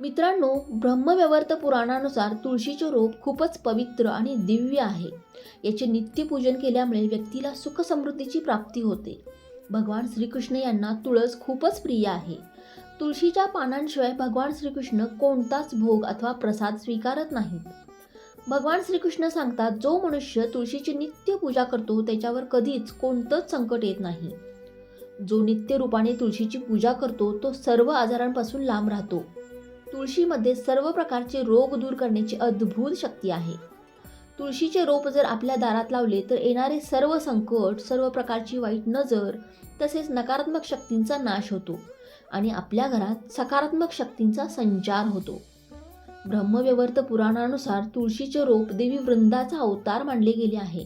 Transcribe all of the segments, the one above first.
मित्रांनो ब्रह्मव्यवर्त पुराणानुसार तुळशीचे रोप खूपच पवित्र आणि दिव्य आहे. याचे नित्यपूजन केल्यामुळे व्यक्तीला सुखसमृद्धीची प्राप्ती होते. भगवान श्रीकृष्ण यांना तुळस खूपच प्रिय आहे. तुळशीच्या पानांशिवाय भगवान श्रीकृष्ण कोणताच भोग अथवा प्रसाद स्वीकारत नाहीत. भगवान श्रीकृष्ण सांगतात जो मनुष्य तुळशीची नित्य पूजा करतो त्याच्यावर कधीच कोणतंच संकट येत नाही. जो नित्य रूपाने तुळशीची पूजा करतो तो सर्व आजारांपासून लांब राहतो. तुळशीमध्ये सर्व प्रकारचे रोग दूर करण्याची अद्भुत शक्ती आहे. तुळशीचे रोप जर आपल्या दारात लावले तर येणारे सर्व संकट सर्व प्रकारची वाईट नजर तसेच नकारात्मक शक्तींचा नाश होतो आणि आपल्या घरात सकारात्मक शक्तींचा संचार होतो. ब्रह्मव्यवर्त पुराणानुसार तुळशीचे रोप देवी वृंदाचा अवतार मानले गेले आहे.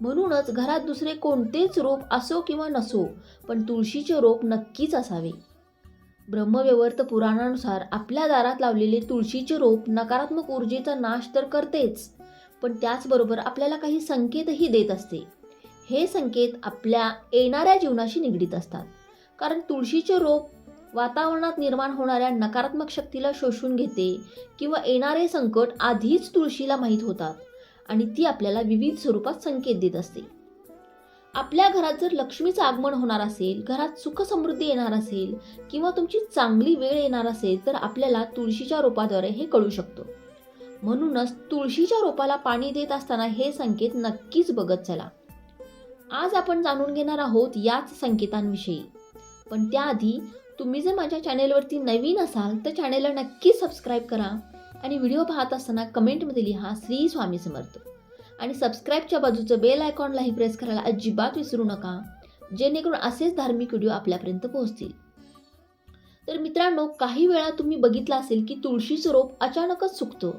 म्हणूनच घरात दुसरे कोणतेच रोप असो किंवा नसो पण तुळशीचे रोप नक्कीच असावे. ब्रह्मव्यवर्त पुराणानुसार आपल्या दारात लावलेले तुळशीचे रोप नकारात्मक ऊर्जेचा नाश तर करतेच पण त्याचबरोबर आपल्याला काही संकेतही देत असते. हे संकेत आपल्या येणाऱ्या जीवनाशी निगडीत असतात. कारण तुळशीचे रोप वातावरणात निर्माण होणाऱ्या नकारात्मक शक्तीला शोषून घेते किंवा येणारे संकट आधीच तुळशीला माहीत होतात आणि ती आपल्याला विविध स्वरूपात संकेत देत असते. आपल्या घरात जर लक्ष्मीचं आगमन होणार असेल घरात सुख समृद्धी येणार असेल किंवा तुमची चांगली वेळ येणार असेल तर आपल्याला तुळशीच्या रोपाद्वारे हे कळू शकतो. म्हणूनच तुळशीच्या रोपाला पाणी देत असताना हे संकेत नक्कीच बघत चला. आज आपण जाणून घेणार आहोत याच संकेतांविषयी. पण त्याआधी तुम्ही जर माझ्या चॅनेलवरती नवीन असाल तर चॅनेलला नक्की सबस्क्राईब करा आणि व्हिडिओ पाहत असताना कमेंटमध्ये लिहा श्री स्वामी समर्थ. आणि सबस्क्राईबच्या बाजूचं बेल आयकॉनलाही प्रेस करायला अजिबात विसरू नका जेणेकरून असेच धार्मिक व्हिडिओ आपल्यापर्यंत पोहोचतील. तर मित्रांनो काही वेळा तुम्ही बघितलं असेल की तुळशीचं रोप अचानकच सुकतं.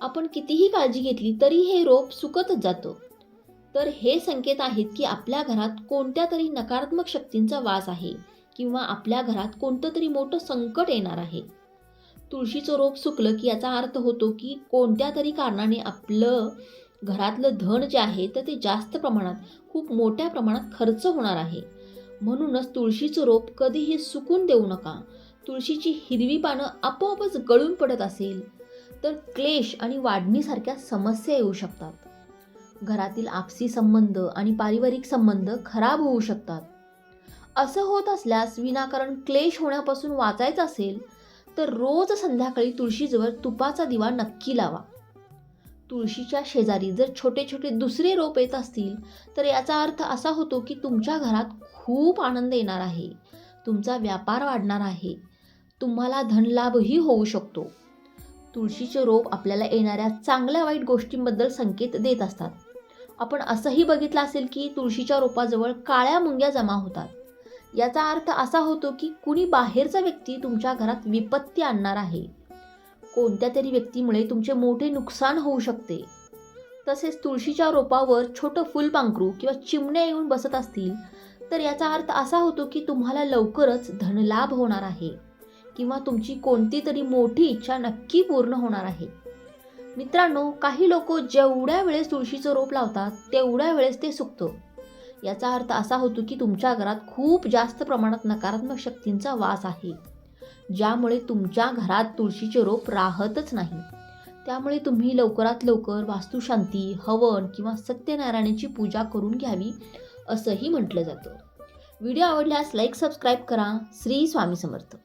आपण कितीही काळजी घेतली तरी हे रोप सुकतच जातं. तर हे संकेत आहेत की आपल्या घरात कोणत्या तरी नकारात्मक शक्तींचा वास आहे किंवा आपल्या घरात कोणतं तरी मोठं संकट येणार आहे. तुळशीचं रोप सुकलं की याचा अर्थ होतो की कोणत्या तरी कारणाने आपलं घरातलं धन जे आहे तर ते जास्त प्रमाणात खूप मोठ्या प्रमाणात खर्च होणार आहे. म्हणूनच तुळशीचं रोप कधीही सुकून देऊ नका. तुळशीची हिरवी पानं आपोआपच गळून पडत असेल तर क्लेश आणि वाढणीसारख्या समस्या येऊ शकतात. घरातील आपसी संबंध आणि पारिवारिक संबंध खराब होऊ शकतात. असं होत असल्यास विनाकारण क्लेश होण्यापासून वाचायचं असेल तर रोज संध्याकाळी तुळशीजवळ तुपाचा दिवा नक्की लावा. तुळशीच्या शेजारी जर छोटे छोटे दुसरे रोप येत असतील तर याचा अर्थ असा होतो की तुमच्या घरात खूप आनंद येणार आहे. तुमचा व्यापार वाढणार आहे. तुम्हाला धनलाभही होऊ शकतो. तुळशीचे रोप आपल्याला येणाऱ्या चांगल्या वाईट गोष्टींबद्दल संकेत देत असतात. आपण असंही बघितलं असेल की तुळशीच्या रोपाजवळ काळ्या मुंग्या जमा होतात. याचा अर्थ असा होतो की कुणी बाहेरचा व्यक्ती तुमच्या घरात विपत्ती आणणार आहे. कोणत्या तरी व्यक्तीमुळे तुमचे मोठे नुकसान होऊ शकते. तसेच तुळशीच्या रोपावर छोटं फुलपांखरू किंवा चिमण्या येऊन बसत असतील तर याचा अर्थ असा होतो की तुम्हाला लवकरच धनलाभ होणार आहे किंवा तुमची कोणती तरी मोठी इच्छा नक्की पूर्ण होणार आहे. मित्रांनो काही लोक जेवढ्या वेळेस तुळशीचं रोप लावतात तेवढ्या वेळेस ते सुकतं. याचा अर्थ असा होतो की तुमच्या घरात खूप जास्त प्रमाणात नकारात्मक शक्तींचा वास आहे. ज्यामुळे तुमच्या घरात तुळशीचे रोप राहतच नाही. त्यामुळे तुम्ही लवकरात लवकर वास्तुशांती हवन किंवा सत्यनारायणाची पूजा करून घ्यावी असंही म्हटलं जातं. व्हिडिओ आवडल्यास लाईक सबस्क्राईब करा. श्री स्वामी समर्थ.